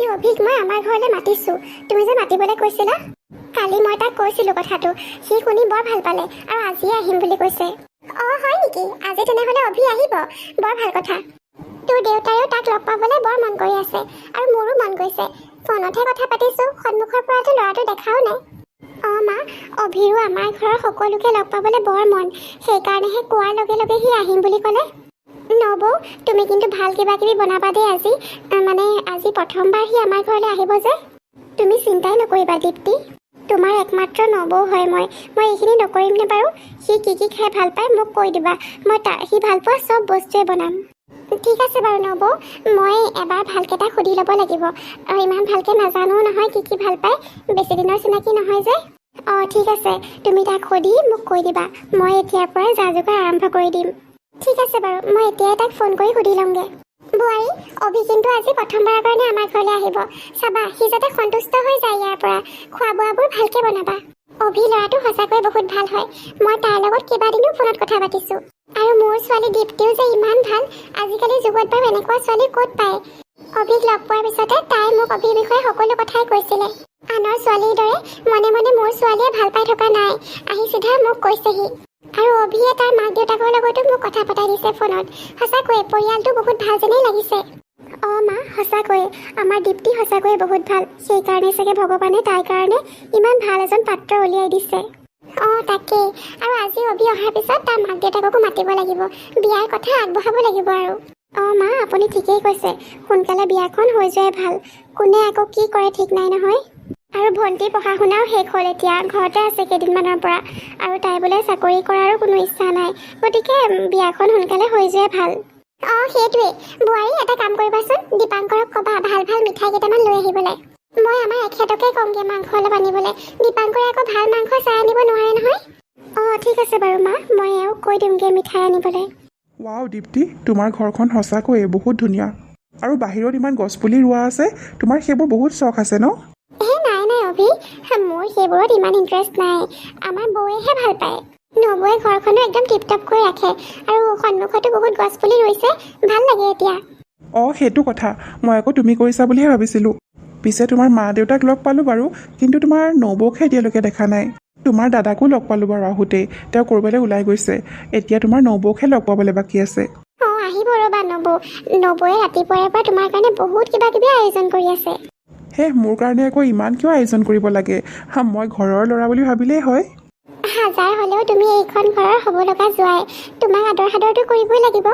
আজি অভিক মই আমাৰ ঘৰলৈ মাতিছোঁ। তুমি যে মাতিবলৈ কৈছিলা? কালি মই তাক কৈছিলোঁ কথাটো। সি শুনি বৰ ভাল পালে আৰু আজিয়ে আহিম বুলি কৈছে। অঁ হয় নেকি? আজি তেনেহ'লে অভি আহিব। বৰ ভাল কথা। তোৰ দেউতায়েও তাক লগ পাবলৈ বৰ মন কৰি আছে আৰু মোৰো মন গৈছে। ফোনতহে কথা পাতিছোঁ সন্মুখৰ পৰাতো ল'ৰাটো দেখাও নাই। অঁ মা অভিৰো আমাৰ ঘৰৰ সকলোকে লগ পাবলৈ বৰ মন। সেইকাৰণেহে কোৱাৰ লগে লগে সি আহিম বুলি ক'লে। নবৌ তুমি কিন্তু ভাল কিবা কিবি বনাবা দেই আজি। মানে আজি প্ৰথমবাৰ সি আমাৰ ঘৰলৈ আহিব যে। তুমি চিন্তাই নকৰিবা দীপ্তি। তোমাৰ একমাত্ৰ নবৌ হয় মই। মই এইখিনি নকৰিমনে বাৰু? সি কি কি খাই ভাল পায় মোক কৈ দিবা। মই তাৰ সি ভাল পোৱা চব বস্তুৱে বনাম। ঠিক আছে বাৰু নবৌ। মই এবাৰ ভালকৈ তাক সুধি ল'ব লাগিব। ইমান ভালকৈ নাজানো নহয় কি কি ভাল পায়। বেছি দিনৰ চিনাকি নহয় যে। অঁ ঠিক আছে। তুমি তাক সুধি মোক কৈ দিবা। মই এতিয়াৰ পৰাই যা যোগাৰ আৰম্ভ কৰি দিম। ঠিক আছে বাৰু মই এতিয়াই তাক ফোন কৰি সুধি ল'মগৈ। বোৱাৰী অভি কিন্তু আজি প্ৰথমবাৰৰ কাৰণে আমাৰ ঘৰলৈ আহিব। চাবা সি যাতে সন্তুষ্ট হৈ যায় ইয়াৰ পৰা। খোৱা বোৱাবোৰ ভালকৈ বনাবা। অভি ল'ৰাটো সঁচাকৈ বহুত ভাল হয়। মই তাৰ লগত কেইবাদিনো ফোনত কথা পাতিছোঁ। আৰু মোৰ ছোৱালী দীপ্তিও যে ইমান ভাল আজিকালি যুগত বাৰু এনেকুৱা ছোৱালী ক'ত পায়? অভিক লগ পোৱাৰ পিছতে তাই মোক অভিৰ বিষয়ে সকলো কথাই কৈছিলে। আনৰ ছোৱালীৰ দৰে মনে মনে মোৰ ছোৱালীয়ে ভাল পাই থকা নাই। আহি চিধা মোক কৈছেহি। আৰু অভিয়ে তাৰ মাক দেউতাকৰ লগতো মোক কথা পতাই দিছে ফোনত। সঁচাকৈয়ে পৰিয়ালটো বহুত ভাল যেনেই লাগিছে। অঁ মা সঁচাকৈয়ে আমাৰ দীপ্তি সঁচাকৈয়ে বহুত ভাল। সেইকাৰণে চাগে ভগৱানে তাইৰ কাৰণে ইমান ভাল এজন পাত্ৰ উলিয়াই দিছে। অঁ তাকেই আৰু আজি অভি অহাৰ পিছত তাৰ মাক দেউতাককো মাতিব লাগিব। বিয়াৰ কথা আগবঢ়াব লাগিব আৰু। অঁ মা আপুনি ঠিকেই কৈছে। সোনকালে বিয়াখন হৈ যোৱাই ভাল। কোনে আকৌ কি কৰে ঠিক নাই নহয়। আৰু ভণ্টিৰ পঢ়া শুনাও শেষ হ'ল এতিয়া। ঘৰতে আছে কেইদিনমানৰ পৰা। আৰু তাই বোলে চাকৰি কৰাৰো কোনো ইচ্ছা নাই। গতিকে বিয়াখন সোনকালে হৈ যোৱাই ভাল। অঁ সেইটোৱে। বোৱাৰী এটা কাম কৰিবাচোন। দীপাংকৰক ক'বা ভাল ভাল মিঠাই কেইটামান লৈ আহিবলৈ। মই আমাৰ এখেতকে ক'মগৈ মাংস অলপ আনিবলৈ। দীপাংকৰে আকৌ ভাল মাংস চাই আনিব নোৱাৰে নহয়। অঁ ঠিক আছে বাৰু মা। মই এওঁক কৈ দিমগৈ মিঠাই আনিবলৈ। ৱাও দীপ্তি তোমাৰ ঘৰখন সঁচাকৈয়ে বহুত ধুনীয়া। আৰু বাহিৰত ইমান গছপুলি ৰোৱা আছে। তোমাৰ সেইবোৰ বহুত চখ আছে ন? হে নাই নাই অভি। মোৰ সেইবোৰত ইমান ইণ্টাৰেষ্ট নাই। আমাৰ বৌয়েহে ভাল পায়। নবৌয়ে ঘৰখনো একদম টিপটপ কৰি ৰাখে আৰু সন্মুখতো বহুত গছ পুলি ৰুইছে। ভাল লাগে এতিয়া। অঁ সেইটো কথা। মই আকৌ তুমি কৰিছা বুলিহে ভাবিছিলোঁ। পিছে তোমাৰ মা দেউতাক লগ পালোঁ বাৰু কিন্তু তোমাৰ নবৌকহে এতিয়ালৈকে দেখা নাই। তোমাৰ দাদাকো লগ পালোঁ বাৰু আহোঁতেই। তেওঁ ক'ৰবালৈ ওলাই গৈছে। এতিয়া তোমাৰ নবৌকহে লগ পাবলৈ বাকী আছে। অঁ আহিব ৰ'বা নবৌ। নবৌয়ে ৰাতিপুৱাৰে পৰা তোমাৰ কাৰণে বহুত কিবা কিবি আয়োজন কৰি আছে। হে মোৰ কাৰণে আকৌ ইমান কিয় আয়োজন কৰিব লাগে। হা মই ঘৰৰ ল'ৰা বুলি ভাবিলেই হয়। হাজাৰ হ'লেও তুমি এইখন ঘৰৰ হ'ব লগা যোৱাই। তোমাক আদৰ সাদৰটো কৰিবই লাগিব।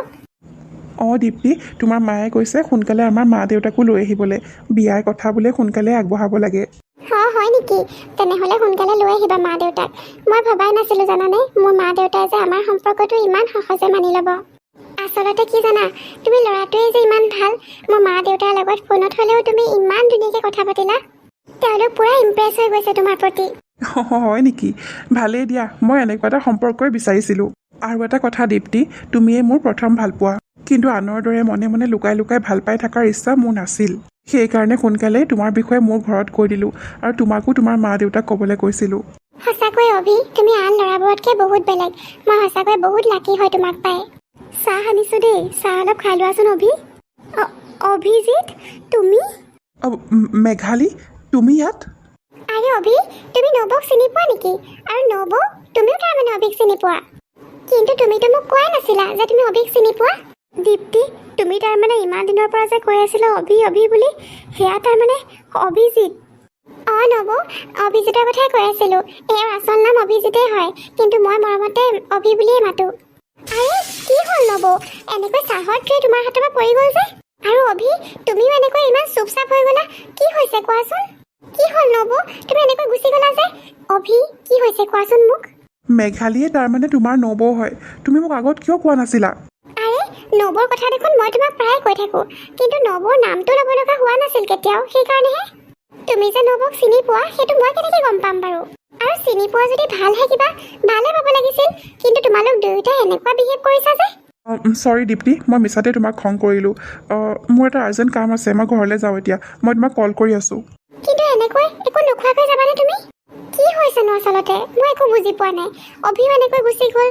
অঁ দীপ্তি তোমাৰ মায়ে কৈছে সোনকালে আমাৰ মা দেউতাকো লৈ আহিবলৈ। বিয়াৰ কথা বোলে সোনকালে আগবঢ়াব লাগে। অঁ হয় নেকি? তেনেহ'লে সোনকালে লৈ আহিবা মা দেউতাক। মই ভবাই নাছিলোঁ জানানে? মোৰ মা দেউতাই যে আমাৰ সম্পৰ্কটো ইমান সহজে মানি ল'ব। আচলতে কি জানা? তুমি ল'ৰাটোৱে যে ইমান ভাল মোৰ মা দেউতাৰ লগত ফোনত হ'লেও তুমি ইমান ধুনীয়াকৈ কথা পাতিলা। তেওঁলোক পূৰা ইমপ্ৰেছ হৈ গৈছে তোমাৰ প্ৰতি। হয় নেকি? ভালেই দিয়া মই এনেকুৱা এটা সম্পৰ্কই বিচাৰিছিলোঁ। আৰু এটা কথা দীপ্তি তুমিয়ে মোৰ প্ৰথম ভালপোৱা। কিন্তু আনৰ দৰে মনে মনে লুকাই লুকাই ভাল পাই থকাৰ ইচ্ছা মোৰ নাছিল। সেইকাৰণে সোনকালেই তোমাৰ বিষয়ে মোৰ ঘৰত কৈ দিলোঁ আৰু তোমাকো তোমাৰ মা দেউতাক ক'বলৈ কৈছিলোঁ। সঁচাকৈ অভি তুমি আন ল'ৰাবোৰতকৈ বহুত বেলেগ। মই সঁচাকৈ বহুত লাকি হয় তোমাক পাই। চাহ আনিছোঁ দেই। চাহ অলপ খাই লোৱাচোন অভি। অভিজিত তুমি? মেঘালী তুমি ইয়াত? আৰে অভি তুমি নবৌক চিনি পোৱা নেকি? আৰু নবৌ তুমিও তাৰমানে অভিক চিনি পোৱা? কিন্তু তুমিতো মোক কোৱাই নাছিলা যে তুমি অভিক চিনি পোৱা। দীপ্তি তুমি তাৰমানে ইমান দিনৰ পৰা যে কৈ আছিলা অভি অভি বুলি সেয়া তাৰমানে অভিজিত। অঁ নবৌ অভিজিতৰ কথাই কৈ আছিলোঁ। এওঁৰ আচল নাম অভিজিতেই হয় কিন্তু মই মৰমতে অভি বুলিয়েই মাতোঁ। আৰে কি হ'ল নবৌ? এনেকৈ চাহৰ ট্ৰে তোমাৰ হাতৰ পৰা পৰি গ'ল যে। আৰু অভি তুমিও এনেকৈ ইমান চুপচাপ হৈ গ'লা কি হৈছে কোৱাচোন? কি হ'ল নবৌ? তুমি এনেকৈ গুচি গ'লা যে। অভি কি হৈছে কোৱাচোন মোক? মেঘালীয়ে তাৰমানে তোমাৰ নবৌ হয়। তুমি মোক আগত কিয় কোৱা নাছিলা? আৰে নবৌৰ কথা দেখোন মই তোমাক প্ৰায় কৈ থাকোঁ। কিন্তু নবৌৰ নামটো ল'ব লগা হোৱা নাছিল কেতিয়াও সেইকাৰণেহে। তুমি যে নবৌক চিনি পোৱা সেইটো মই কেনেকৈ গম পাম বাৰু? আৰু চিনি পোৱা যদি ভালহে কিবা ভালহে পাব লাগিছিল কিন্তু তোমালোক দুয়োটাই এনেকুৱা বিহেভ কৰিছা যে? চৰি দীপ্তি মই মিছাতে তোমাক খং কৰিলোঁ। মোৰ এটা আৰ্জেণ্ট কাম আছে মই ঘৰলৈ যাওঁ এতিয়া। মই তোমাক কল কৰি আছোঁ। কিন্তু এনেকৈ একো নোখোৱাকৈ যাবানে তুমি? কি হৈছেনো আচলতে? মই একো বুজি পোৱা নাই। অভিও এনেকৈ গুচি গ'ল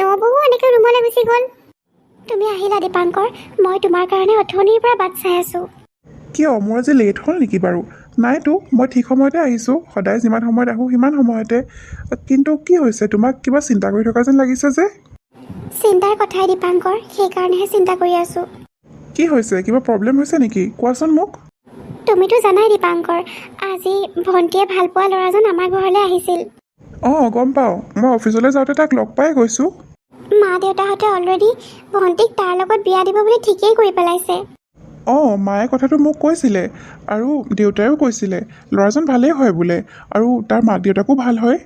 নবৌও এনেকৈ ৰুমলৈ গুচি গ'ল। তুমি আহিলা দীপাংকৰ। মই তোমাৰ কাৰণে অথনিৰ পৰা বাট চাই আছোঁ। কিয়? মোৰ আজি লেট হ'ল নেকি বাৰু? নাইতো মই ঠিক সময়তে আহিছোঁ। সদায় যিমান সময়ত আহোঁ সিমান সময়তে। কিন্তু কি হৈছে তোমাক কিবা চিন্তা কৰি থকা যেন লাগিছে যে? চিন্তাৰ কথাই দীপাংকৰ সেইকাৰণেহে চিন্তা কৰি আছোঁ। কি হৈছে কিবা প্ৰব্লেম হৈছে নেকি? কোৱাচোন মোক। তুমিতো জানাই দীপাংকৰ আজি ভণ্টিয়ে ভাল পোৱা ল'ৰাজন আমাৰ ঘৰলৈ আহিছিল। অঁ গম পাওঁ। মই অফিচলৈ যাওঁতে তাক লগ পাই গৈছোঁ। মা দেউতাহঁতে অলৰেডি ভণ্টিক তাৰ লগত বিয়া দিব বুলি ঠিকেই কৰি পেলাইছে। অঁ মায়ে কথাটো মোক কৈছিলে আৰু দেউতাইও কৈছিলে ল'ৰাজন ভালেই হয় বোলে আৰু তাৰ মাক দেউতাকো ভাল হয়।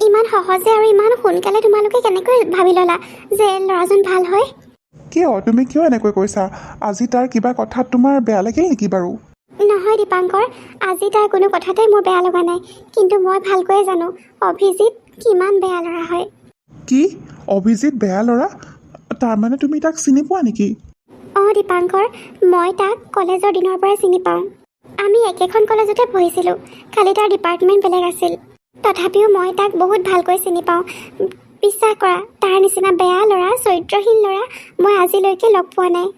ইমান সহজে আৰু ইমান সোনকালে তোমালোকে কেনেকৈ ভাবি ল'লা যে ল'ৰাজন ভাল হয়? কিয় তুমি কিয় এনেকৈ কৈছা? আজি তাৰ কিবা কথাত তোমাৰ বেয়া লাগিল নেকি বাৰু? নহয় দীপাংকৰ আজি তাৰ কোনো কথাতেই মোৰ বেয়া লগা নাই কিন্তু মই ভালকৈয়ে জানো অভিজিত কিমান বেয়া ল'ৰা হয়। কি? অভিজিত বেয়া ল'ৰা? তাৰমানে তুমি তাক চিনি পোৱা নেকি? অঁ দীপাংকৰ মই তাক কলেজৰ দিনৰ পৰাই চিনি পাওঁ। আমি একেখন কলেজতে পঢ়িছিলোঁ। খালি তাৰ ডিপাৰ্টমেণ্ট বেলেগ আছিল। তথাপিও মই তাক বহুত ভালকৈ চিনি পাওঁ। বিশ্বাস কৰা তাৰ নিচিনা বেয়া ল'ৰা চৰিত্ৰহীন ল'ৰা মই আজিলৈকে লগ পোৱা নাই।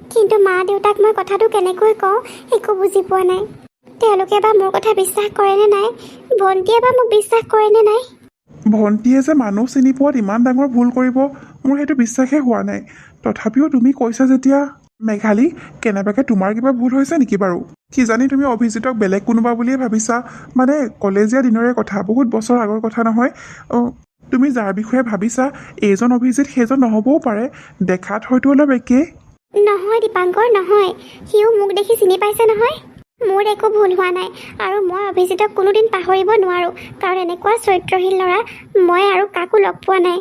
কিন্তু মা দেউতাক মই কথাটো কেনেকৈ কওঁ একো বুজি পোৱা নাই। তেওঁলোকে বা মোৰ কথা বিশ্বাস কৰেনে নাই? ভণ্টিয়ে বা মোক বিশ্বাস কৰেনে নাই? ভণ্টিয়ে যে মানুহ চিনি পোৱাত ইমান ডাঙৰ ভুল কৰিব মোৰ সেইটো বিশ্বাসেই হোৱা নাই। তথাপিও তুমি কৈছা যেতিয়া মেঘালী কেনেবাকৈ তোমাৰ কিবা ভুল হৈছে নেকি বাৰু? কিজানি তুমি অভিজিতক বেলেগ কোনোবা বুলিয়ে ভাবিছা? মানে কলেজীয়া দিনৰে কথা বহুত বছৰ আগৰ কথা নহয়। তুমি যাৰ বিষয়ে ভাবিছা এইজন অভিজিত সেইজন নহ'বও পাৰে। দেখাত হয়তো অলপ একেই। নহয় দীপাংকৰ নহয়। সিও মোক দেখি চিনি পাইছে নহয়। মোৰ একো ভুল হোৱা নাই আৰু মই অভিজিতক কোনোদিন পাহৰিব নোৱাৰোঁ। কাৰণ এনেকুৱা চৰিত্ৰহীন ল'ৰা মই আৰু কাকো লগ পোৱা নাই।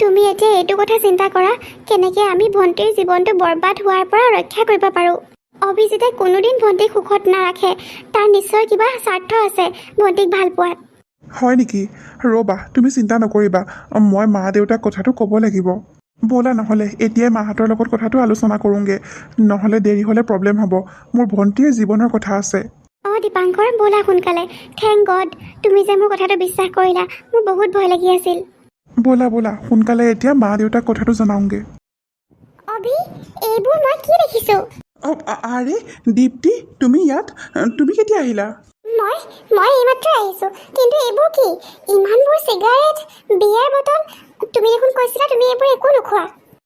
তুমি এতিয়া এইটো কথা চিন্তা কৰা কেনেকৈ আমি ভণ্টিৰ জীৱনটো বৰবাদ হোৱাৰ পৰা ৰক্ষা কৰিব পাৰোঁ। অভিজিতে কোনোদিন ভণ্টিক সুখত নাৰাখে তাৰ নিশ্চয় কিবা স্বাৰ্থ আছে ভণ্টিক ভাল পোৱাত। হয় নেকি? ৰ'বা তুমি চিন্তা নকৰিবা মই মা দেউতাক কথাটো ক'ব লাগিব। ব'লা নহ'লে এতিয়াই মাহঁতৰ লগত কথাটো আলোচনা কৰোঁগৈ। নহ'লে দেৰি হ'লে প্ৰব্লেম হ'ব মোৰ ভণ্টিৰ জীৱনৰ কথা আছে। অঁ দীপাংকৰ ব'লা সোনকালে। থেংক গড তুমি যে মোৰ কথাটো বিশ্বাস কৰিলা মোৰ বহুত ভয় লাগি আছিল। ব'লা ব'লা সোনকালে এতিয়া মা দেউতাক কথাটো জনাওঁগৈ। অভি এইবোৰ মই কি দেখিছোঁ? অঁ আ- আৰে দীপ্তি তুমি ইয়াত তুমি কেতিয়া আহিলা? মই মই এইমাত্ৰ আহিছোঁ। কিন্তু এইবোৰ কি? ইমানবোৰ চিগাৰেট বিয়াৰ বটল তুমি দেখোন কৈছিলা তুমি এইবোৰ একো নোখোৱা।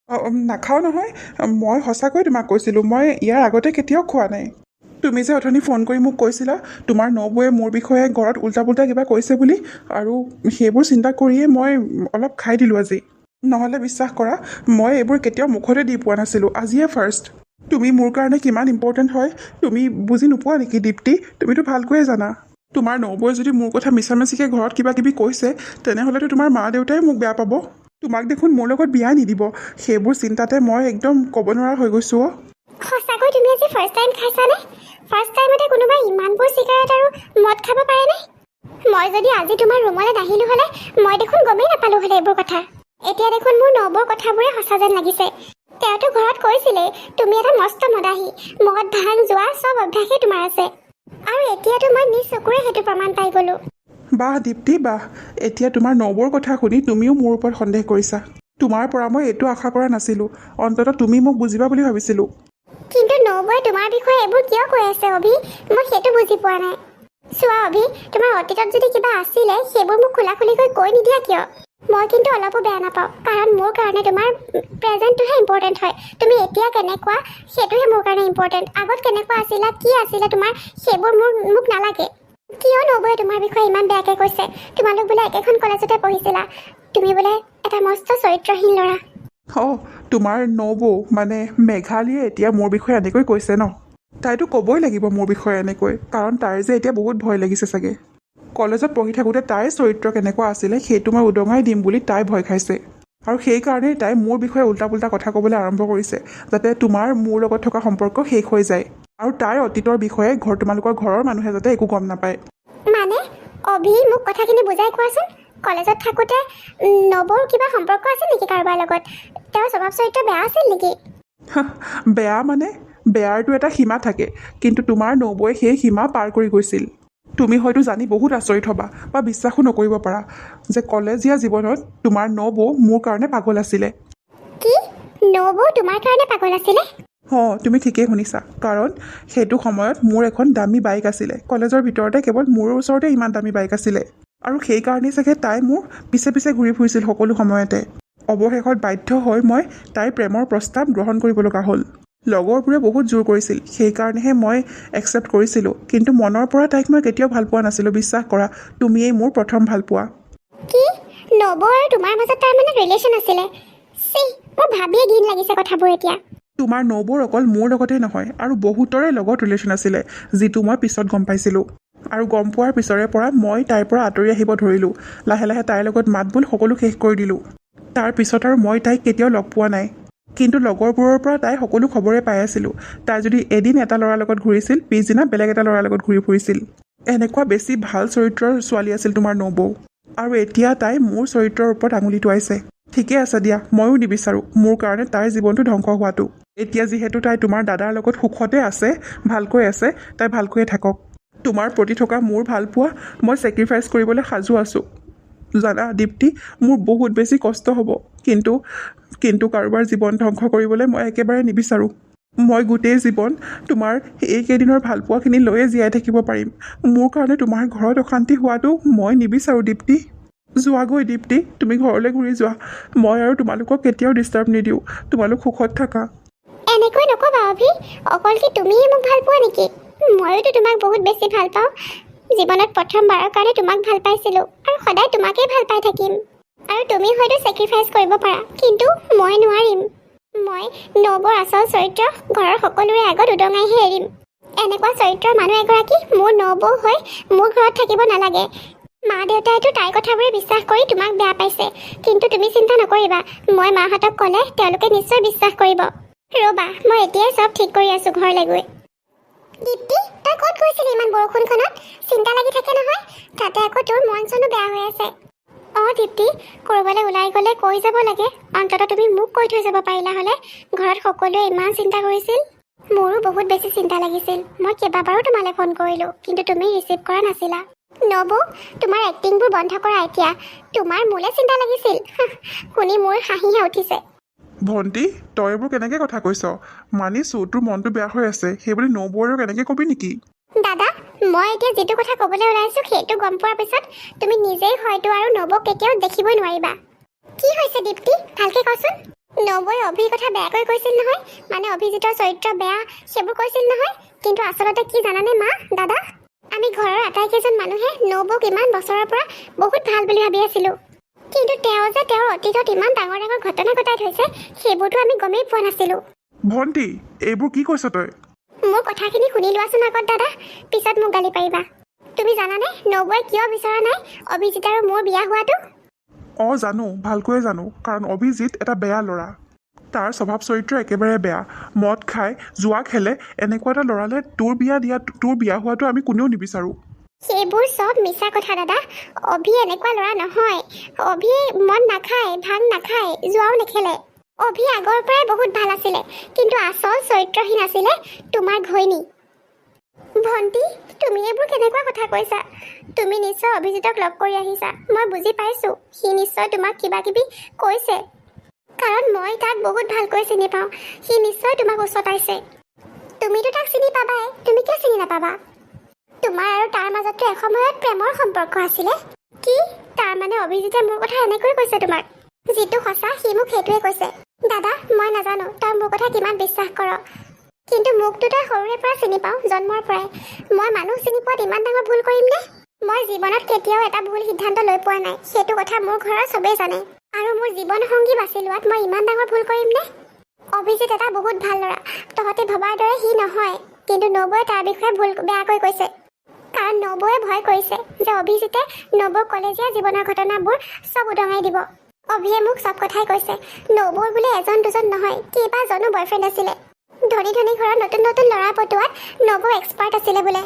অঁ, উম, নাখাওঁ নহয়। মই সঁচাকৈ তোমাক কৈছিলোঁ। মই ইয়াৰ আগতে কেতিয়াও খোৱা নাই। তুমি যে অথনি ফোন কৰি মোক কৈছিলা তোমাৰ নবৌয়ে মোৰ বিষয়ে ঘৰত উল্টা পুল্টা কিবা কৈছে বুলি আৰু সেইবোৰ চিন্তা কৰিয়ে মই অলপ খাই দিলোঁ আজি। নহ'লে বিশ্বাস কৰা মই এইবোৰ কেতিয়াও মুখতে দি পোৱা নাছিলোঁ। আজিয়ে ফাৰ্ষ্ট তুমি মোৰ কাৰণে কিমান ইম্পৰ্টেণ্ট হয় তুমি বুজি নোপোৱা নেকি দীপ্তি? তুমিতো ভালকৈয়ে জানা। তোমাৰ নবৌয়ে যদি মোৰ কথা মিছামিছিকৈ ঘৰত কিবা কিবি কৈছে তেনেহ'লেতো তোমাৰ মা দেউতাই মোক বেয়া পাব। তোমাক দেখোন মোৰ লগত বিয়াই নিদিব। সেইবোৰ চিন্তাতে মই একদম ক'ব নোৱাৰা হৈ গৈছোঁ সঁচাকৈ তুমি আজি ফাৰ্ষ্ট টাইম খাইছানে? ফাৰ্ষ্ট টাইমতে কোনোবাই ইমানবোৰ চিগাৰেট আৰু মদ খাব পাৰেনে মই যদি আজি তোমাৰ ৰুমলৈ নাহিলোঁ হ'লে মই দেখোন গমেই নাপালোঁ হ'লে এইবোৰ কথা। এতিয়া দেখোন মোৰ নবৌৰ কথাবোৰে সঁচা যেন লাগিছে। তেওঁতো ঘৰত কৈছিলেই তুমি এটা মস্ত মদাহী। মদ ভাং যোৱা চব অভ্যাসেই তোমাৰ আছে। আৰু এতিয়াতো মই নিজ চকুৰে সেইটো প্ৰমাণ পাই গ'লোঁ। বাহ দীপ্তি বাহ। এতিয়া তোমাৰ নবৌৰ কথা শুনি তুমিও মোৰ ওপৰত সন্দেহ কৰিছা। তোমাৰ পৰা মই এইটো আশা কৰা নাছিলোঁ। অন্ততঃ তুমি মোক বুজিবা বুলি ভাবিছিলোঁ। কিন্তু নবৌয়ে তোমাৰ বিষয়ে এইবোৰ কিয় কৈ আছে অভি? মই সেইটো বুজি পোৱা নাই। চোৱা অভি তোমাৰ অতীতত যদি কিবা আছিলে সেইবোৰ মোক খোলা কৈ নিদিয়া কিয়? মই কিন্তু অলপো বেয়া নাপাওঁ কাৰণ মোৰ কাৰণে তোমাৰ প্ৰেজেণ্টটোহে ইম্পৰ্টেণ্ট হয়। তুমি এতিয়া কেনেকুৱা সেইটোহে মোৰ কাৰণে ইম্পৰ্টেণ্ট আগত কেনেকুৱা আছিলা কি আছিলে তোমাৰ সেইবোৰ মোৰ মোক নালাগে। কিয় নবৌয়ে তোমাৰ বিষয়ে ইমান বেয়াকৈ কৈছে? তোমালোক বোলে একেখন কলেজতে পঢ়িছিলা। তুমি বোলে এটা মস্ত চৰিত্ৰহীন ল'ৰা। তোমাৰ নবৌ মানে মেঘালীয়ে এতিয়া মোৰ বিষয়ে এনেকৈ কৈছে ন? তাইতো ক'বই লাগিব মোৰ বিষয়ে এনেকৈ কাৰণ তাইৰ যে এতিয়া বহুত ভয় লাগিছে চাগে। কলেজত পঢ়ি থাকোঁতে তাইৰ চৰিত্ৰ কেনেকুৱা আছিলে সেইটো মই উদঙাই দিম বুলি তাই ভয় খাইছে। আৰু সেইকাৰণেই তাই মোৰ বিষয়ে উল্টা পুল্টা কথা ক'বলৈ আৰম্ভ কৰিছে যাতে তোমাৰ মোৰ লগত থকা সম্পৰ্ক শেষ হৈ যায়। আৰু তাইৰ অতীতৰ বিষয়ে ঘৰ তোমালোকৰ ঘৰৰ মানুহে যাতে একো গম নাপায়। মানে অভি মোক কথাখিনি বুজাই কোৱাচোন? কলেজত থাকোঁতে নবৌৰ কিবা সম্পৰ্ক আছিল নেকি কাৰোবাৰ লগত? তেওঁৰ স্বভাৱ চৰিত্ৰ বেয়া আছিল নেকি? বেয়া মানে? বেয়াৰটো এটা সীমা থাকে কিন্তু তোমাৰ নবৌয়ে সেই সীমা পাৰ কৰি গৈছিল। তুমি হয়তো জানি বহুত আচৰিত হ'বা বা বিশ্বাসো নকৰিব পাৰা যে কলেজীয়া জীৱনত তোমাৰ নবৌ মোৰ কাৰণে পাগল আছিলে। কি? নবৌ তোমাৰ কাৰণে পাগল আছিলে? অঁ তুমি ঠিকেই শুনিছা কাৰণ সেইটো সময়ত মোৰ এখন দামী বাইক আছিলে। কলেজৰ ভিতৰতে কেৱল মোৰ ওচৰতে ইমান দামী বাইক আছিলে। আৰু সেইকাৰণেই চাগে তাই মোৰ পিছে পিছে ঘূৰি ফুৰিছিল সকলো সময়তে। অৱশেষত বাধ্য হৈ মই তাইৰ প্ৰেমৰ প্ৰস্তাৱ গ্ৰহণ কৰিব লগা হ'ল। লগৰবোৰে বহুত জোৰ কৰিছিল সেইকাৰণেহে মই একচেপ্ট কৰিছিলোঁ। কিন্তু মনৰ পৰা তাইক মই কেতিয়াও ভাল পোৱা নাছিলোঁ বিশ্বাস কৰা তুমিয়েই মোৰ প্ৰথম ভাল পোৱা। কি? নব আৰু তোমাৰ মাজত তাৰ মানে ৰিলেশ্যন আছিলে? চি মোৰ ভাবিয়ে ঘিন লাগিছে কথাবোৰ এতিয়া। তোমাৰ নবৌৰ অকল মোৰ লগতেই নহয় আৰু বহুতৰে লগত ৰিলেশ্যন আছিলে যিটো মই পিছত গম পাইছিলোঁ। আৰু গম পোৱাৰ পিছৰে পৰা মই তাইৰ পৰা আঁতৰি আহিব ধৰিলোঁ। লাহে লাহে তাইৰ লগত মাত বোল সকলো শেষ কৰি দিলোঁ। তাৰ পিছত আৰু মই তাইক কেতিয়াও লগ পোৱা নাই। কিন্তু লগৰবোৰৰ পৰা তাই সকলো খবৰে পাই আছিলোঁ। তাই যদি এদিন এটা ল'ৰাৰ লগত ঘূৰিছিল পিছদিনা বেলেগ এটা ল'ৰাৰ লগত ঘূৰি ফুৰিছিল। এনেকুৱা বেছি ভাল চৰিত্ৰৰ ছোৱালী আছিল তোমাৰ নবৌ। আৰু এতিয়া তাই মোৰ চৰিত্ৰৰ ওপৰত আঙুলি টোৱাইছে ঠিকে আছে দিয়া ময়ো নিবিচাৰোঁ মোৰ কাৰণে তাইৰ জীৱনটো ধ্বংস হোৱাটো। এতিয়া যিহেতু তাই তোমাৰ দাদাৰ লগত সুখতে আছে ভালকৈ আছে তাই ভালকৈয়ে থাকক। তোমাৰ প্ৰতি থকা মোৰ ভাল পোৱা মই ছেক্ৰিফাইচ কৰিবলৈ সাজু আছোঁ। জানা দীপ্তি মোৰ বহুত বেছি কষ্ট হ'ব। কিন্তু কিন্তু কাৰোবাৰ জীৱন ধ্বংস কৰিবলৈ মই একেবাৰে নিবিচাৰোঁ। মই গোটেই জীৱন তোমাৰ এইকেইদিনৰ ভালপোৱাখিনি লৈয়ে জীয়াই থাকিব পাৰিম। মোৰ কাৰণে তোমাৰ ঘৰত অশান্তি হোৱাটো মই নিবিচাৰোঁ দীপ্তি। যোৱাগৈ দীপ্তি তুমি ঘৰলৈ ঘূৰি যোৱা। মই আৰু তোমালোকক কেতিয়াও ডিষ্টাৰ্ব নিদিওঁ। তোমালোক সুখত থাকা। এনেকৈ নক'বা অভি। অকল কি তুমিয়ে মোক ভাল পোৱা নেকি? ময়োতো তোমাক বহুত বেছি ভাল পাওঁ। জীৱনত প্ৰথমবাৰৰ কাৰণে তোমাক ভাল পাইছিলোঁ আৰু সদায় তোমাকেই ভাল পাই থাকিম। আৰু তুমি হয়তো ছেক্ৰিফাইচ কৰিব পাৰা কিন্তু মই নোৱাৰিম। মই নবৰ আচল চৰিত্ৰ ঘৰৰ সকলোৰে আগত উদঙাইহে এৰিম। এনেকুৱা চৰিত্ৰৰ মানুহ এগৰাকী মোৰ নবৌ হৈ মোৰ ঘৰত থাকিব নালাগে। মা দেউতাইতো তাইৰ কথাবোৰে বিশ্বাস কৰি তোমাক বেয়া পাইছে। কিন্তু তুমি চিন্তা নকৰিবা মই মাহঁতক ক'লে তেওঁলোকে নিশ্চয় বিশ্বাস কৰিব। ৰ'বা মই এতিয়াই চব ঠিক কৰি আছো ঘৰলৈ গৈ। দীপ্তি তই ক'ত গৈছিলি ইমান বৰষুণখনত? চিন্তা লাগি থাকে নহয়। তাতে আকৌ তোৰ মন চনো বেয়া হৈ আছে। অঁ দীপ্তি ক'ৰবালৈ ওলাই গ'লে কৈ যাব লাগে। অন্ততঃ তুমি মোক কৈ থৈ যাব পাৰিলা হ'লে ঘৰত সকলোৱে ইমান চিন্তা কৰিছিল। মোৰো বহুত বেছি চিন্তা লাগিছিল। মই কেইবাবাৰো তোমালৈ ফোন কৰিলোঁ কিন্তু তুমি ৰিচিভ কৰা নাছিলা। নবৌ তোমাৰ এক্টিংবোৰ বন্ধ কৰা এতিয়া। তোমাৰ মোলৈ চিন্তা লাগিছিল। শুনি মোৰ হাঁহিহে উঠিছে। ভণ্টি তই এইবোৰ কেনেকৈ কথা কৈছ? মানিছোঁ তোৰ মনটো বেয়া হৈ আছে। সেইবুলি নবৌ আৰু কেনেকৈ কবি নেকি? দাদা মই এতিয়া যিটো কথা ক'বলৈ ওলাইছোঁ সেইটো গম পোৱাৰ পিছত তুমি নিজেই হয়তো আৰু নবৌক কেতিয়াও দেখিবই নোৱাৰিবা। কি হৈছে দীপ্তি? ভালকে কচোন। নবৌই অভিৰ কথা বেয়াকৈ কৈছিল নহয় মানে অভিজিতৰ চৰিত্ৰ বেয়া সেইবোৰ কৈছিল নহয়। কিন্তু আচলতে কি জানানে মা দাদা? আমি ঘৰৰ আটাইকেইজন মানুহে নবৌক ইমান বছৰৰ পৰা বহুত ভাল বুলি ভাবি আছিলোঁ। কিন্তু তেওঁ যে তেওঁৰ অতীতত ইমান ডাঙৰ ডাঙৰ ঘটনা ঘটাই থৈছে সেইবোৰতো আমি গমেই পোৱা নাছিলোঁ। ভণ্টি এইবোৰ কি কৈছ তই? মোৰ কথাখিনি শুনি লোৱাচোন আগত দাদা। পিছত মোক গালি পাৰিবা। তুমি জানানে নবৌৱে কিয় বিচৰা নাই? অভিজিত আৰু মোৰ বিয়া হোৱাটো? অঁ জানো ভালকৈয়ে জানো কাৰণ অভিজিত এটা বেয়া ল'ৰা। তাৰ স্বভাৱ চৰিত্ৰ একেবাৰে বেয়া। মদ খাই জোৱা খেলে এনেকুৱা এটা ল'ৰালে তোৰ বিয়া দিয়া তোৰ বিয়া হোৱাটো আমি কোনেও নিবিচাৰোঁ। সেইবোৰ চব মিছা কথা দাদা। অভি এনেকুৱা ল'ৰা নহয়। অভি মদ নাখায় ভাং নাখায় জোৱাও নেখেলে। অভি আগৰ পৰাই বহুত ভাল আছিলে কিন্তু আচল চৰিত্ৰহীন আছিলে তোমাৰ ঘৈণী। ভণ্টি তুমি এইবোৰ কেনেকুৱা কথা কৈছা? তুমি নিশ্চয় অভিজিতক লগ কৰি আহিছা। মই বুজি পাইছোঁ। সি নিশ্চয় তোমাক কিবা কিবি কৈছে। কাৰণ মই তাক বহুত ভালকৈ চিনি পাওঁ। সি নিশ্চয় তোমাক উচতাইছে। তুমিতো তাক চিনি পাবাই। তুমি কিয় চিনি নাপাবা? তোমাৰ আৰু তাৰ মাজতো এসময়ত প্ৰেমৰ সম্পৰ্ক আছিলে? কি? তাৰ মানে অভিজিতে মোৰ কথা এনেকৈ কৈছে তোমাক। যিটো সঁচা সি মোক সেইটোৱে কৈছে। দাদা মই নাজানো তই মোৰ কথা কিমান বিশ্বাস কৰ। কিন্তু মোকতো তই সৰুৰে পৰা চিনি পাওঁ জন্মৰ পৰাই। মই মানুহ চিনি পোৱাত ইমান ডাঙৰ ভুল কৰিম নে? মই জীৱনত কেতিয়াও এটা ভুল সিদ্ধান্ত লৈ পোৱা নাই। সেইটো কথা মোৰ ঘৰৰ চবেই জানে। আৰু মোৰ জীৱন সংগী বাছি লোৱাত মই ইমান ডাঙৰ ভুল কৰিম নে? অভিজিত এটা বহুত ভাল ল'ৰা। তহঁতে ভবাৰ দৰে সি নহয়। কিন্তু নবৌয়ে তাৰ বিষয়ে ভুল বেয়াকৈ কৈছে। কাৰণ নবৌয়ে ভয় কৰিছে যে অভিজিতে নবৌৰ কলেজীয়া জীৱনৰ ঘটনাবোৰ চব উদঙাই দিব। অভিয়ে মোক চব কথাই কৈছে। নবৌৰ বোলে এজন দুজন নহয় কেইবাজনো বয়ফ্ৰেণ্ড আছিলে। ধনী ধনী ঘৰত নতুন নতুন ল'ৰা পটোৱাত নবৌ এক্সপাৰ্ট আছিলে বোলে।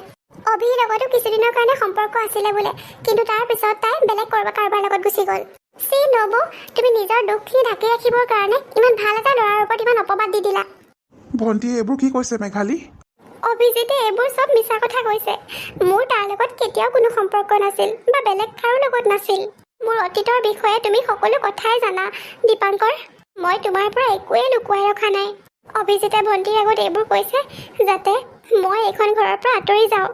অভিৰ লগতো কিছুদিনৰ কাৰণে সম্পৰ্ক আছিলে বোলে কিন্তু তাৰ পিছত তাই বেলেগ কৰবা কাৰোবাৰ লগত গুচি গ'ল। চি নবৌ তুমি নিজৰ দুখখিনি ঢাকি ৰাখিবৰ কাৰণে ইমান ভাল এটা ল'ৰাৰ ওপৰত ইমান অপবাদ দি দিলা। ভণ্টিয়ে এইবোৰ কি কৈছে মেঘালী? অভিজিতে এইবোৰ চব মিছা কথা কৈছে। মোৰ তাৰ লগত কেতিয়াও কোনো সম্পৰ্ক নাছিল বা বেলেগ কাৰো লগত নাছিল। মোৰ অতীতৰ বিষয়ে তুমি সকলো কথাই জানা। দীপাংকৰ মই তোমাৰ পৰা একোৱেই লুকুৱাই ৰখা নাই। অভিজিতে ভণ্টিৰ আগত এইবোৰ কৈছে যাতে মই এইখন ঘৰৰ পৰা আঁতৰি যাওঁ।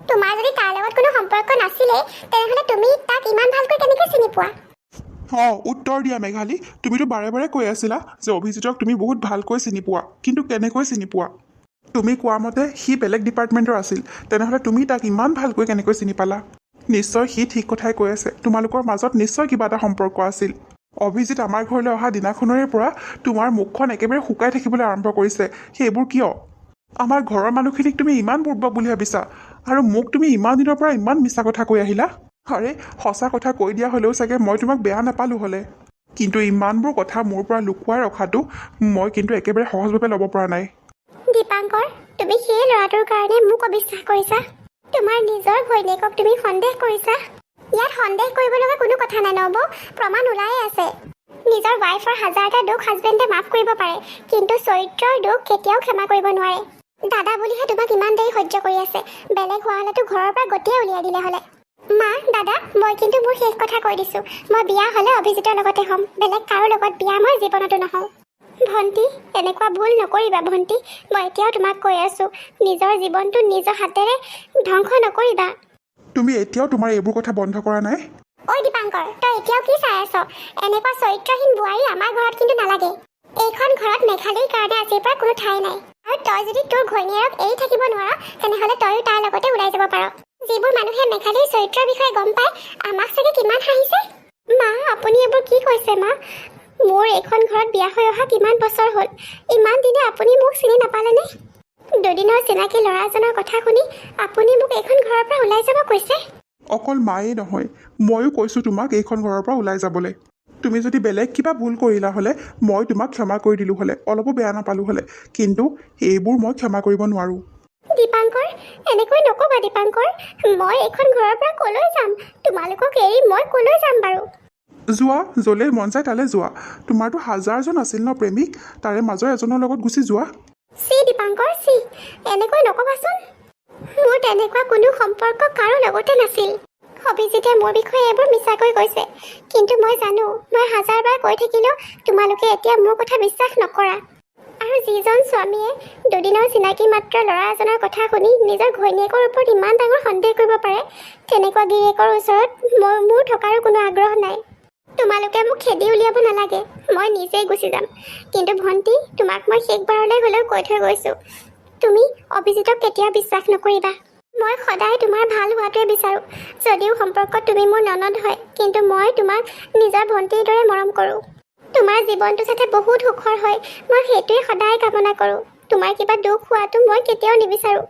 তোমাৰ যদি তাৰ লগত কোনো সম্পৰ্ক নাছিলেই তেনেহ'লে তুমি তাক ইমান ভালকৈ কেনেকৈ চিনি পোৱা? অঁ উত্তৰ দিয়া মেঘালী। তুমিতো বাৰে বাৰে কৈ আছিলা যে অভিজিতক তুমি বহুত ভালকৈ চিনি পোৱা কিন্তু কেনেকৈ চিনি পোৱা? তুমি কোৱা মতে সি বেলেগ ডিপাৰ্টমেণ্টৰ আছিল। তেনেহ'লে তুমি তাক ইমান ভালকৈ কেনেকৈ চিনি পালা? নিশ্চয় সি ঠিক কথাই কৈ আছে। তোমালোকৰ মাজত নিশ্চয় কিবা এটা সম্পৰ্ক আছিল। অভিজিত আমাৰ ঘৰলৈ অহা দিনাখনৰে পৰা তোমাৰ মুখখন একেবাৰে শুকাই থাকিবলৈ আৰম্ভ কৰিছে। সেইবোৰ কিয়? আমাৰ ঘৰৰ মানুহখিনিক তুমি ইমান বুৰ্বক বুলি ভাবিছা আৰু মোক তুমি ইমান দিনৰ পৰা ইমান মিছা কথা কৈ আহিলা? আৰে সঁচা কথা কৈ দিয়া হ'লেও চাগে মই তোমাক বেয়া নাপালোঁ হ'লে। কিন্তু ইমানবোৰ কথা মোৰ পৰা লুকুৱাই ৰখাটো মই কিন্তু একেবাৰে সহজভাৱে ল'ব পৰা নাই। দীপাংকৰ তুমি সেই ল'ৰাটোৰ কাৰণে মোক অবিশ্বাস কৰিছা। তোমাৰ নিজৰ ঘৈণীয়েকক তুমি সন্দেহ কৰিছা। ইয়াত সন্দেহ কৰিব লগা কোনো কথা নাই নব প্ৰমাণ ওলায়ে আছে। নিজৰ ৱাইফৰ হাজাৰটা দুখ হাজবেণ্ডে মাফ কৰিব পাৰে কিন্তু চৰিত্ৰৰ দুখ কেতিয়াও ক্ষমা কৰিব নোৱাৰে। দাদা বুলিহে তোমাক ইমান দেৰি সহ্য কৰি আছে। বেলেগ হোৱা হ'লেতো ঘৰৰ পৰা গতিয়ে উলিয়াই দিলে হ'লে। মা দাদা মই কিন্তু মোৰ শেষ কথা কৈ দিছোঁ। মই বিয়া হ'লে অভিজিতৰ লগতে হ'ম। বেলেগ কাৰো লগত বিয়া মই জীৱনতো নহওঁ। ভণ্টি এনেকুৱা ভুল নকৰিবা ভণ্টি। মই এতিয়াও তোমাক কৈ আছোঁ নিজৰ জীৱনটো নিজৰ হাতেৰে ধ্বংস নকৰিবা। তুমি এতিয়াও তোমাৰ এইবোৰ কথা বন্ধ কৰা নাই? ঐ দীপাংকৰ তই এতিয়াও কি চাই আছ? এনেকুৱা চৰিত্ৰহীন বোৱাৰী আমাৰ ঘৰত কিন্তু নালাগে। এইখন ঘৰত মেঘালীৰ কাৰণে আজিৰ পৰা কোনো ঠাই নাই। আৰু তই যদি তোৰ ঘৈণীয়েৰক এৰি থাকিব নোৱাৰ তেনেহ'লে তয়ো তাৰ লগতে ওলাই যাব পাৰ। যিবোৰ মানুহে মেঘালীৰ চৰিত্ৰৰ বিষয়ে গম পায় আমাক চাগে কিমান হাঁহিছে? মা আপুনি এইবোৰ কি কৈছে মা? মোৰ এইখন ঘৰত বিয়া হৈ অহা কিমান বছৰ হ'ল? ইমান দিনে আপুনি মোক চিনি নাপালেনে? দুদিনৰ চিনাকি ল'ৰাজনৰ কথা শুনি আপুনি মোক এইখন ঘৰৰ পৰা ওলাই যাব কৈছে? অকল মায়েই নহয় ময়ো কৈছোঁ তোমাক এইখন ঘৰৰ পৰা ওলাই যাবলৈ। তুমি যদি বেলেগ কিবা ভুল কৰিলা হ'লে মই তোমাক ক্ষমা কৰি দিলোঁ হ'লে অলপো বেয়া নাপালোঁ হ'লে। কিন্তু এইবোৰ মই ক্ষমা কৰিব নোৱাৰোঁ। দীপাংকৰ এনেকৈ নক'বা দীপাংকৰ। মই এইখন ঘৰৰ পৰা ক'লৈ যাম? তোমালোকক এৰি মই ক'লৈ যাম বাৰু? যোৱা য'লৈ মন যায় তালৈ যোৱা। তোমাৰতো হাজাৰজন আছিল ন প্ৰেমিক? তাৰে মাজৰ এজনৰ লগত গুচি যোৱা। মোৰ তেনেকুৱা কোনো সম্পৰ্ক কাৰো লগতে নাছিল। অভিজিতে মোৰ বিষয়ে এইবোৰ মিছাকৈ কৈছে। কিন্তু মই জানো মই হাজাৰবাৰ কৈ থাকিলেও তোমালোকে এতিয়া মোৰ কথা বিশ্বাস নকৰা। আৰু যিজন স্বামীয়ে দুদিনৰ চিনাকি মাত্ৰ ল'ৰা এজনৰ কথা শুনি নিজৰ ঘৈণীয়েকৰ ওপৰত ইমান ডাঙৰ সন্দেহ কৰিব পাৰে তেনেকুৱা গিৰিয়েকৰ ওচৰত মই মোৰ থকাৰো কোনো আগ্ৰহ নাই। তোমালোকে মোক খেদি উলিয়াব নালাগে। মই নিজেই গুচি যাম। কিন্তু ভণ্টি তোমাক মই শেষবাৰলৈ হ'লেও কৈ থৈ গৈছোঁ। তুমি অভিজিতক কেতিয়াও বিশ্বাস নকৰিবা। মই সদায় তোমাৰ ভাল হোৱাটোৱে বিচাৰোঁ। যদিও সম্পৰ্কত তুমি মোৰ ননদ হয় কিন্তু মই তোমাক নিজৰ ভণ্টিৰ দৰে মৰম কৰোঁ। তোমাৰ জীৱনটো যাতে বহুত সুখৰ হয় মই সেইটোৱে সদায় কামনা কৰোঁ। তোমাৰ কিবা দুখ হোৱাটো মই কেতিয়াও নিবিচাৰোঁ।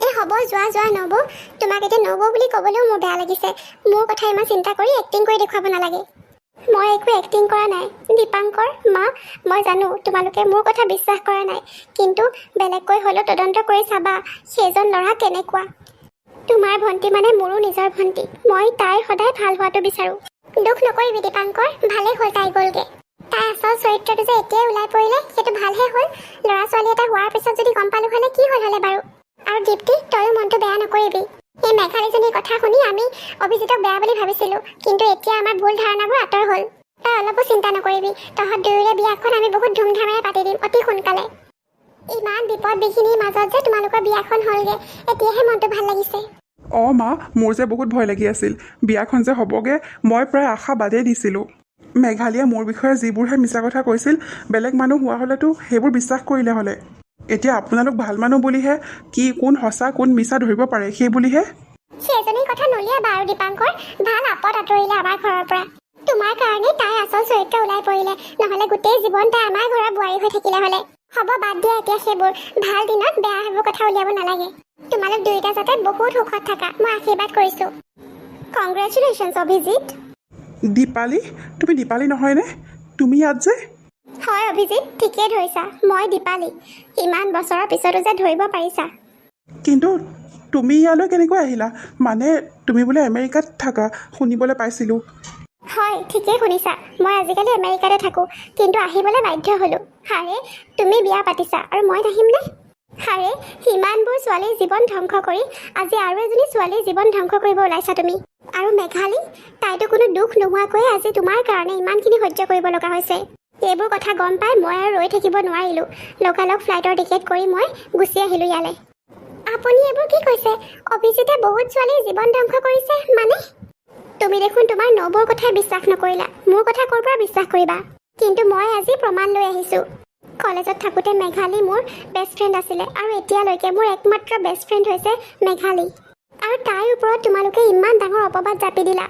এই হ'ব যোৱা যোৱা নব। তোমাক এতিয়া নব বুলি ক'বলৈও মোৰ বেয়া লাগিছে। মোৰ কথা ইমান চিন্তা কৰি এক্টিং কৰি দেখুৱাব নালাগে। মই একো এক্টিং কৰা নাই। দীপাংকৰ মা মই জানো তোমালোকে মোৰ কথা বিশ্বাস কৰা নাই। কিন্তু বেলেগকৈ হ'লেও তদন্ত কৰি চাবা সেইজন ল'ৰা কেনেকুৱা। তোমাৰ ভণ্টি মানে মোৰো নিজৰ ভণ্টি। মই তাইৰ সদায় ভাল হোৱাটো বিচাৰোঁ। দুখ নকৰিবি দীপাংকৰ ভালেই হ'ল তাই গ'লগে। তাইৰ আচল চৰিত্ৰটো যে এতিয়াই ওলাই পৰিলে সেইটো ভালহে হ'ল। ল'ৰা ছোৱালী এটা হোৱাৰ পিছত যদি গম পালোঁ হ'লে কি হ'ল হ'লে বাৰু। আৰু দীপ্তি তয়ো মনটো বেয়া নকৰিবি। এই মেঘালীজনীৰ কথা শুনি আমি অভিজিতক বেয়া বুলি ভাবিছিলোঁ। কিন্তু এতিয়া আমাৰ ভুল ধাৰণাবোৰ আঁতৰ হ'ল। তই অলপো চিন্তা নকৰিবি। তহঁত দুয়োৰে বিয়াখন আমি বহুত ধুমধামেৰে পাতি দিম অতি সোনকালে। ইমান বিপদ বিঘিনিৰ মাজত যে তোমালোকৰ বিয়াখন হ'লগে এতিয়াহে মনটো ভাল লাগিছে। অঁ মা মোৰ যে বহুত ভয় লাগি আছিল। বিয়াখন যে হ'বগৈ মই প্ৰায় আশা বাদেই দিছিলোঁ। মেঘালীয়ে মোৰ বিষয়ে যিবোৰহে মিছা কথা কৈছিল বেলেগ মানুহ হোৱা হ'লেতো সেইবোৰ বিশ্বাস কৰিলে হ'লে। এতিয়া আপোনালোক ভাল মানুহ বুলিহে কি কোন সঁচা কোন মিছা ধৰিব পাৰে সেই বুলিহে? সেইজনীৰ কথা নলিয়াবা আৰু দীপাংকৰ। ভাল আপদ আঁতৰিলে আমাৰ ঘৰৰ পৰা। তোমাৰ কাৰণে তাইৰ আচল চৰিত্ৰ ওলাই পৰিলে। নহ'লে গোটেই জীৱন তাই আমাৰ ঘৰৰ বোৱাৰী হৈ থাকিলে হ'লে। হ'ব বাদ দিয়া এতিয়া সেইবোৰ। ভাল দিনত বেয়া সেইবোৰ কথা উলিয়াব নালাগে। তোমালোক দুয়োটা যাতে বহুত সুখত থাকা। মই আশীৰ্বাদ কৰিছোঁ। কংগ্ৰেচুলেশ্যনছ অভিজিত। দীপালী? তুমি দীপালী নহয়নে? তুমি ইয়াত যে? হয় অভিজিত ঠিকেই ধৰিছা। মই দীপালী। ইমান বছৰৰ পিছতো যে ধৰিব পাৰিছা। কিন্তু তুমি ইয়ালৈ কেনেকৈ আহিলা? মানে তুমি বোলে আমেৰিকাত থাকা শুনিবলৈ পাইছিলোঁ। হয় ঠিকেই শুনিছা। মই আজিকালি আমেৰিকাতে থাকোঁ কিন্তু আহিবলৈ বাধ্য হ'লোঁ। হাৰে তুমি বিয়া পাতিছা আৰু মই নাহিমনে হাৰে সিমানবোৰ ছোৱালীৰ জীৱন ধ্বংস কৰি আজি আৰু এজনী ছোৱালীৰ জীৱন ধ্বংস কৰিব ওলাইছা তুমি। আৰু মেঘালী তাইতো কোনো দুখ নোহোৱাকৈয়ে আজি তোমাৰ কাৰণে ইমানখিনি সহ্য কৰিব লগা হৈছে। এইবোৰ কথা গম পাই মই আৰু ৰৈ থাকিব নোৱাৰিলোঁ। লগালগ ফ্লাইটৰ টিকেট কৰি মই গুচি আহিলোঁ ইয়ালৈ। আপুনি এইবোৰ কি কৈছে? অভিজিতে বহুত ছোৱালীৰ জীৱন ধ্বংস কৰিছে মানে? তুমি দেখোন তোমাৰ নবৌৰ কথাই বিশ্বাস নকৰিলা মোৰ কথা ক'ৰ পৰা বিশ্বাস কৰিবা? কিন্তু মই আজি প্ৰমাণ লৈ আহিছোঁ। কলেজত থাকোঁতে মেঘালী মোৰ বেষ্ট ফ্ৰেণ্ড আছিলে আৰু এতিয়ালৈকে মোৰ একমাত্ৰ বেষ্ট ফ্ৰেণ্ড হৈছে মেঘালী। আৰু তাইৰ ওপৰত তোমালোকে ইমান ডাঙৰ অপবাদ জাপি দিলা।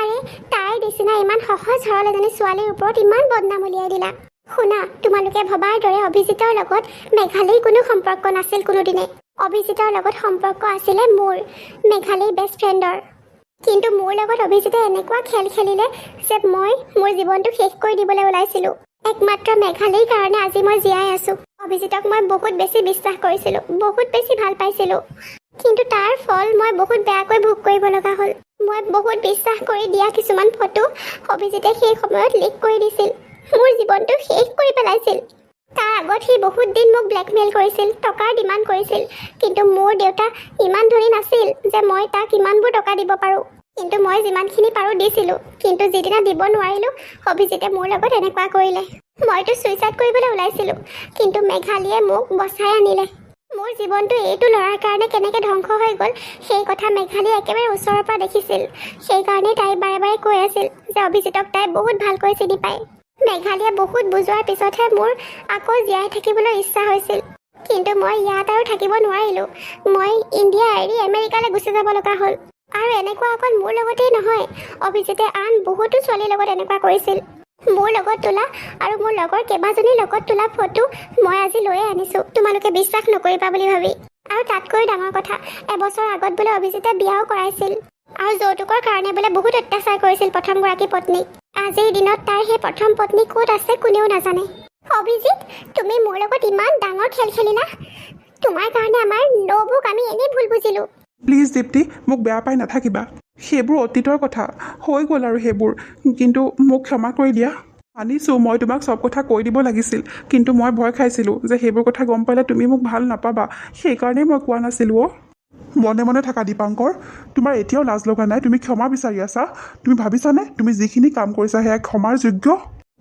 আৰে তাইৰ নিচিনা ইমান সহজ সৰল এজনী ছোৱালীৰ ওপৰত ইমান বদনাম উলিয়াই দিলা। শুনা তোমালোকে ভবাৰ দৰে অভিজিতৰ লগত মেঘালীৰ কোনো সম্পৰ্ক নাছিল কোনোদিনে। অভিজিতৰ লগত সম্পৰ্ক আছিলে মোৰ মেঘালীৰ বেষ্ট ফ্ৰেণ্ডৰ কিন্তু মোৰ লগত অভিজিতে এনেকুৱা খেল খেলিলে যে মই মোৰ জীৱনটো শেষ কৰি দিবলৈ ওলাইছিলোঁ। একমাত্ৰ মেঘালীৰ কাৰণে আজি মই জীয়াই আছোঁ। অভিজিতক মই বহুত বেছি বিশ্বাস কৰিছিলোঁ বহুত বেছি ভাল পাইছিলোঁ। কিন্তু তাৰ ফল মই বহুত বেয়াকৈ ভোগ কৰিব লগা হ'ল। মই বহুত বিশ্বাস কৰি দিয়া কিছুমান ফটো অভিজিতে সেই সময়ত লিক কৰি দিছিল। মোৰ জীৱনটো শেষ কৰি পেলাইছিল। তাৰ আগত সি বহুত দিন মোক ব্লেকমেইল কৰিছিল টকাৰ ডিমাণ্ড কৰিছিল। কিন্তু মোৰ দেউতা ইমান ধনী নাছিল যে মই তাক ইমানবোৰ টকা দিব পাৰোঁ। কিন্তু মই যিমানখিনি পাৰোঁ দিছিলোঁ। কিন্তু যিদিনা দিব নোৱাৰিলোঁ অভিজিতে মোৰ লগত এনেকুৱা কৰিলে। মইতো ছুইচাইড কৰিবলৈ ওলাইছিলোঁ কিন্তু মেঘালীয়ে মোক বচাই আনিলে। মোৰ জীৱনটো এইটো ল'ৰাৰ কাৰণে কেনেকৈ ধ্বংস হৈ গ'ল সেই কথা মেঘালীয়ে একেবাৰে ওচৰৰ পৰা দেখিছিল। সেইকাৰণে তাই বাৰে বাৰে কৈ আছিল যে অভিজিতক তাই বহুত ভালকৈ চিনি পায়। মেঘালীয়ে বহুত বুজোৱাৰ পিছতহে মোৰ আকৌ জীয়াই থাকিবলৈ ইচ্ছা হৈছিল। কিন্তু মই ইয়াত আৰু থাকিব নোৱাৰিলোঁ। মই ইণ্ডিয়া এৰি আমেৰিকালৈ গুচি যাব লগা হ'ল। আৰু এনেকুৱা অকল মোৰ লগতেই নহয় অভিজিতে আন বহুতো ছোৱালীৰ লগত এনেকুৱা কৰিছিল। মোৰ লগত তোলা আৰু মোৰ লগৰ কেইবাজনীৰ লগত তোলা ফটো মই আজি লৈয়ে আনিছোঁ। তোমালোকে বিশ্বাস নকৰিবা বুলি ভাবি। আৰু তাতকৈ ডাঙৰ কথা এবছৰ আগত বোলে অভিজিতে বিয়াও কৰাইছিল। আৰু যৌতুকৰ কাৰণে বোলে বহুত অত্যাচাৰ কৰিছিল প্ৰথমগৰাকী পত্নীক আজিৰ দিনত তাইৰ সেই প্ৰথম পত্নী ক'ত আছে কোনেও নাজানে। অভিজিত তুমি মোৰ লগত ইমান ডাঙৰ খেল খেলিলা। তোমাৰ কাৰণে আমাৰ নবৌক আমি এনেই ভুল বুজিলোঁ। প্লিজ দীপ্তি মোক বেয়া পাই নাথাকিবা। সেইবোৰ অতীতৰ কথা। হৈ গ'ল আৰু সেইবোৰ। কিন্তু মোক ক্ষমা কৰি দিয়া। মানিছোঁ মই তোমাক চব কথা কৈ দিব লাগিছিল। কিন্তু মই ভয় খাইছিলোঁ যে সেইবোৰ কথা গম পালে তুমি মোক ভাল নাপাবা। সেইকাৰণেই মই কোৱা নাছিলোঁ অ' মনে মনে থাকা দীপাংকৰ। তোমাৰ এতিয়াও লাজ লগা নাই। তুমি ক্ষমা বিচাৰি আছা। তুমি ভাবিছানে? তুমি যিখিনি কাম কৰিছা সেয়া ক্ষমাৰ যোগ্য?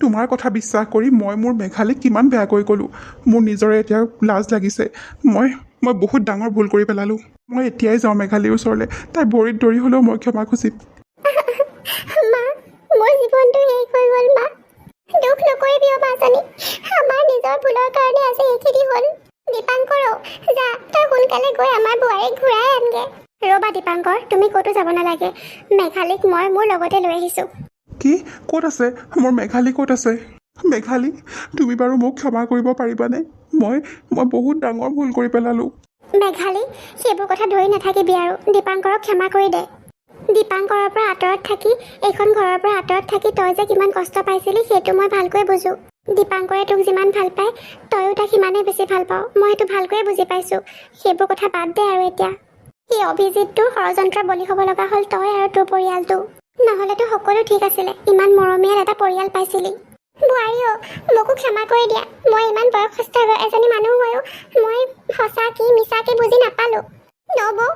তোমাৰ কথা বিশ্বাস কৰি মই মোৰ মেঘালীক কিমান বেয়াকৈ ক'লোঁ। মোৰ নিজৰে এতিয়া লাজ লাগিছে। মই মই বহুত ডাঙৰ ভুল কৰি পেলালোঁ। মই এতিয়াই যাওঁ মেঘালীৰ ওচৰলৈ। তাই ভৰিত ধৰি হ'লেও মই ক্ষমা খুজিম। মা মোৰ জীৱনটো শেষ হৈ গ'ল মা। দুখ নকৰিবি অ' মাজনী। আমাৰ নিজৰ ভুলৰ কাৰণে আজি এইখিনি হ'ল। দীপাংকৰো যা তই সোনকালে গৈ আমাৰ বোৱাৰীক ঘূৰাই আনগে। ৰ'বা দীপাংকৰ তুমি ক'তো যাব নালাগে। মেঘালীক মই মোৰ লগতে লৈ আহিছোঁ। কি? ক'ত আছে? মোৰ মেঘালী ক'ত আছে? মেঘালী তুমি বাৰু মোক ক্ষমা কৰিব পাৰিবানে? মই মই বহুত ডাঙৰ ভুল কৰি পেলালোঁ। মেঘালী সেইবোৰ কথা ধৰি নাথাকিবি আৰু। দীপাংকৰক ক্ষমা কৰি দে। দীপাংকৰৰ পৰা আঁতৰত থাকি এইখন ঘৰৰ পৰা আঁতৰত থাকি তই যে কিমান কষ্ট পাইছিলি সেইটো মই ভালকৈ বুজোঁ। দীপাংকৰে তোক যিমান ভাল পায় তয়ো তাক সিমানেই বেছি ভাল পাওঁ মই সেইটো ভালকৈয়ে বুজি পাইছোঁ। সেইবোৰ কথা বাদ দে আৰু এতিয়া। সেই অভিজিতটোৰ ষড়যন্ত্ৰ বলি হ'ব লগা হ'ল তই আৰু তোৰ পৰিয়ালটো। নহ'লেতো সকলো ঠিক আছিলে। ইমান মৰমীয়াল এটা পৰিয়াল পাইছিলি। বোৱাৰী অ' মোকো ক্ষমা কৰি দিয়া। মই ইমান বয়সস্থ এজনী মানুহ হৈও মই সঁচা কি মিছা কি বুজি নাপালোঁ। নবৌ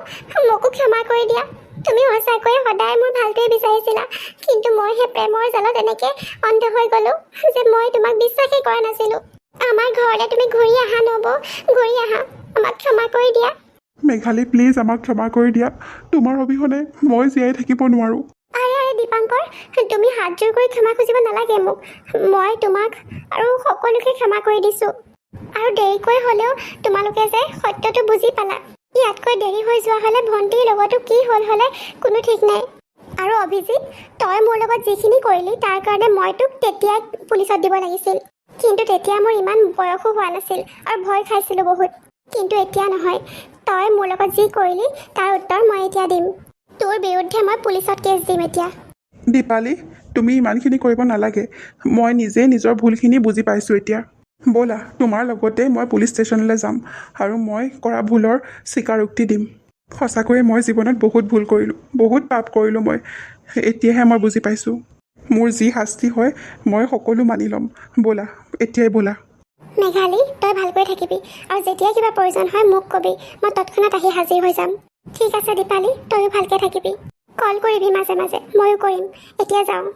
মোকো ক্ষমা কৰি দিয়া। তুমি সঁচাকৈয়ে সদায় মোৰ ভালটোৱে বিচাৰিছিলা। কিন্তু মই সেই প্ৰেমৰ জালত এনেকৈ অন্ধ হৈ গ'লোঁ যে মই তোমাক বিশ্বাসেই কৰা নাছিলোঁ। আমাৰ ঘৰলৈ তুমি ঘূৰি আহা নবৌ ঘূৰি আহা। আমাক ক্ষমা কৰি দিয়া। মেঘালী প্লিজ আমাক ক্ষমা কৰি দিয়া। তোমাৰ অবিহনে মই জীয়াই থাকিব নোৱাৰোঁ। আৰে আৰে দীপাংকৰ তুমি হাতযোৰ কৰি ক্ষমা খুজিব নালাগে মোক। মই তোমাক আৰু সকলোকে ক্ষমা কৰি দিছোঁ। আৰু দেৰিকৈ হ'লেও তোমালোকে যে সত্যটো বুজি পালা। ইয়াতকৈ দেৰি হৈ যোৱা হ'লে ভণ্টিৰ লগতো কি হ'ল হ'লে কোনো ঠিক নাই। আৰু অভিজিত তই মোৰ লগত যিখিনি কৰিলি তাৰ কাৰণে মই তোক তেতিয়াই পুলিচত দিব লাগিছিল। কিন্তু তেতিয়া মোৰ ইমান বয়সো হোৱা নাছিল আৰু ভয় খাইছিলোঁ বহুত। কিন্তু এতিয়া নহয় তই মোৰ লগত যি কৰিলি তাৰ উত্তৰ মই এতিয়া দিম। তোৰ বিৰুদ্ধে মই পুলিচত কেছ দিম এতিয়া। দীপালী তুমি ইমানখিনি কৰিব নালাগে। মই নিজেই নিজৰ ভুলখিনি বুজি পাইছোঁ এতিয়া। ব'লা তোমাৰ লগতে মই পুলিচ ষ্টেচনলৈ যাম আৰু মই কৰা ভুলৰ স্বীকাৰোক্তি দিম। সঁচাকৈয়ে মই জীৱনত বহুত ভুল কৰিলোঁ বহুত পাপ কৰিলোঁ মই। এতিয়াহে মই বুজি পাইছোঁ। মোৰ যি শাস্তি হয় মই সকলো মানি ল'ম। ব'লা এতিয়াই ব'লা। মেঘালী তই ভালকৈ থাকিবি আৰু যেতিয়াই কিবা প্ৰয়োজন হয় মোক কবি মই তৎক্ষণাত আহি হাজিৰ হৈ যাম। ঠিক আছে দীপালী তয়ো ভালকৈ থাকিবি। কল কৰিবি মাজে মাজে ময়ো কৰিম। এতিয়া যাওঁ।